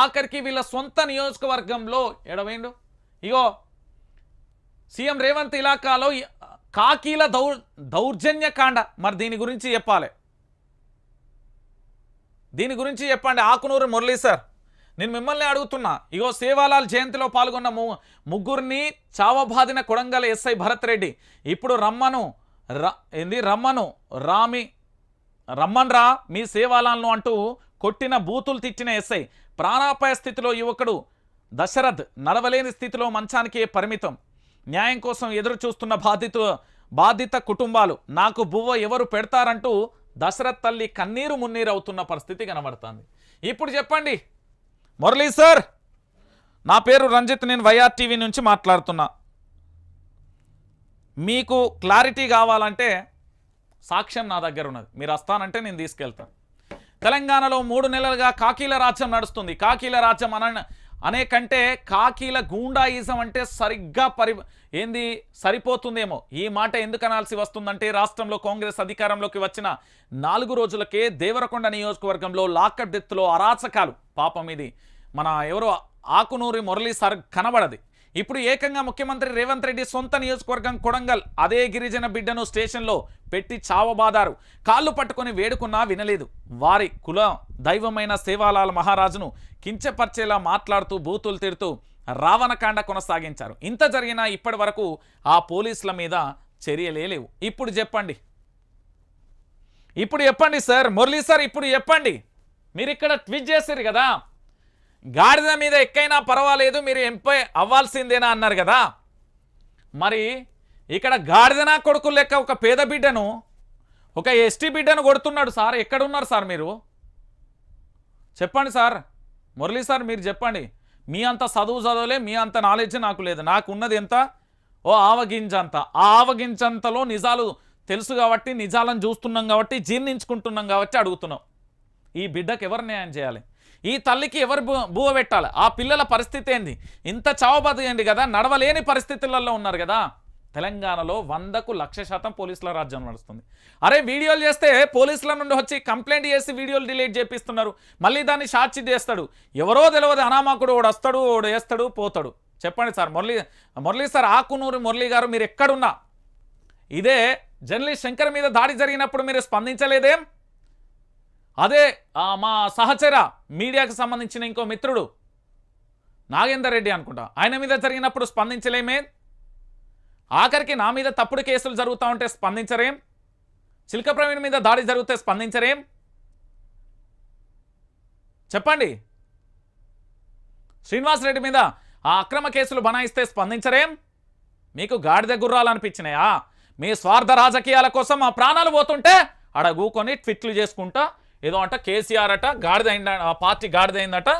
ఆఖరికి వీళ్ళ సొంత నియోజకవర్గంలో ఎడవేండు ఇగో సీఎం రేవంత్ ఇలాకాలో కాకీల కాకీల దౌ దౌర్జన్యకాండ. మరి దీని గురించి చెప్పాలి. దీని గురించి చెప్పండి. ఆకునూరు మురళీ సార్. నేను మిమ్మల్ని అడుగుతున్నా. ఇగో సేవాలాల్ జయంతిలో పాల్గొన్న ము ముగ్గురిని చావబాదిన కొడంగల్ ఎస్ఐ భరత్ రెడ్డి. ఇప్పుడు రమ్మను. ర ఏంది? రమ్మను. రామి రమ్మన్రా మీ సేవాలాలను అంటూ కొట్టిన బూతులు తిట్టిన ఎస్ఐ. ప్రాణాపాయ స్థితిలో యువకుడు దశరథ్ నడవలేని స్థితిలో మంచానికే పరిమితం. న్యాయం కోసం ఎదురు చూస్తున్న బాధిత బాధిత కుటుంబాలు నాకు బువ్వ ఎవరు పెడతారంటూ దశరథ్ తల్లి కన్నీరు మున్నీరు అవుతున్న పరిస్థితి కనబడుతుంది. ఇప్పుడు చెప్పండి. మురళీ సార్ నా పేరు రంజిత్ నేను వైఆర్ టీవీ నుంచి మాట్లాడుతున్నా. మీకు క్లారిటీ కావాలంటే సాక్ష్యం నా దగ్గర ఉన్నది. మీరు వస్తానంటే నేను తీసుకెళ్తాను తెలంగాణలో మూడు నెలలుగా కాకీల రాజ్యం నడుస్తుంది. కాకీల రాజ్యం అన అనే కంటే కాకీల గూండాయిజం అంటే సరిగ్గా పరి ఏంది సరిపోతుందేమో. ఈ మాట ఎందుకు అనాల్సి వస్తుందంటే రాష్ట్రంలో కాంగ్రెస్ అధికారంలోకి వచ్చిన నాలుగు రోజులకే దేవరకొండ నియోజకవర్గంలో లాకర్ డెత్లో అరాచకాలు. పాపం ఇది. మన ఎవరో ఆకునూరి మురళీ సార్ కనబడది. ఇప్పుడు ఏకంగా ముఖ్యమంత్రి రేవంత్ రెడ్డి సొంత నియోజకవర్గం కొడంగల్ అదే గిరిజన బిడ్డను స్టేషన్లో పెట్టి చావబాదారు. కాళ్ళు పట్టుకొని వేడుకున్నా వినలేదు. వారి కుల దైవమైన సేవాలాల్ మహారాజును కించపరిచేలా మాట్లాడుతూ బూతులు తిడుతూ రావణకాండ కొనసాగించారు. ఇంత జరిగినా ఇప్పటి వరకు ఆ పోలీసుల మీద చర్యలే లేవు. ఇప్పుడు చెప్పండి. ఇప్పుడు చెప్పండి సార్. మురళీ సార్ ఇప్పుడు చెప్పండి. మీరు ఇక్కడ ట్వీట్ చేశారు కదా. గాడిద మీద ఎక్కైనా పర్వాలేదు మీరు ఎంపై అవ్వాల్సిందేనా అన్నారు కదా? మరి ఇక్కడ గాడిదనా కొడుకు లెక్క ఒక పేద బిడ్డను ఒక ఎస్టీ బిడ్డను కొడుతున్నాడు సార్. ఎక్కడున్నారు సార్ మీరు? చెప్పండి సార్. మురళీ సార్ మీరు చెప్పండి. మీ అంత చదువు చదవలే మీ అంత నాలెడ్జ్ నాకు లేదు. నాకు ఉన్నది ఎంత? ఓ ఆవగింజంత. ఆ ఆవగింజంతలో నిజాలు తెలుసు కాబట్టి నిజాలను చూస్తున్నాం కాబట్టి జీర్ణించుకుంటున్నాం కాబట్టి అడుగుతున్నాం. ఈ బిడ్డకు ఎవరు న్యాయం చేయాలి? ఈ తల్లికి ఎవరు బు బువ పెట్టాలి? ఆ పిల్లల పరిస్థితి ఏంది? ఇంత చావబదేయండి కదా? నడవలేని పరిస్థితులలో ఉన్నారు కదా? తెలంగాణలో వందకు లక్ష శాతం పోలీసుల రాజ్యం నడుస్తుంది. అరే వీడియోలు చేస్తే పోలీసుల నుండి వచ్చి కంప్లైంట్ చేసి వీడియోలు డిలీట్ చేపిస్తున్నారు. మళ్ళీ దాన్ని సాక్షి చేస్తాడు. ఎవరో తెలియదు అనామకుడు వాడు వస్తాడు వాడు వేస్తాడు పోతాడు. చెప్పండి సార్ మురళీ మురళీ సార్ ఆకునూరు మురళీ గారు మీరు ఎక్కడున్నా? ఇదే జర్నలిస్ట్ శంకర్ మీద దాడి జరిగినప్పుడు మీరు స్పందించలేదేం? అదే మా సహచర మీడియాకు సంబంధించిన ఇంకో మిత్రుడు నాగేందర్ రెడ్డి అనుకుంటా. ఆయన మీద జరిగినప్పుడు స్పందించలేమే. ఆఖరికి నా మీద తప్పుడు కేసులు జరుగుతూ ఉంటే స్పందించరేం? చిలక ప్రవీణ్ మీద దాడి జరిగితే స్పందించరేం? చెప్పండి. శ్రీనివాస్ రెడ్డి మీద ఆ అక్రమ కేసులు బనాయిస్తే స్పందించరేం? మీకు గాడిద గుర్రాలు అనిపించినాయా మీ స్వార్థ రాజకీయాల కోసం మా ప్రాణాలు పోతుంటే ఆడ ట్విట్లు చేసుకుంటా ఏదో అంట కేసీఆర్ అట గాడిదైంద ఆ పార్టీ గాడిదైందట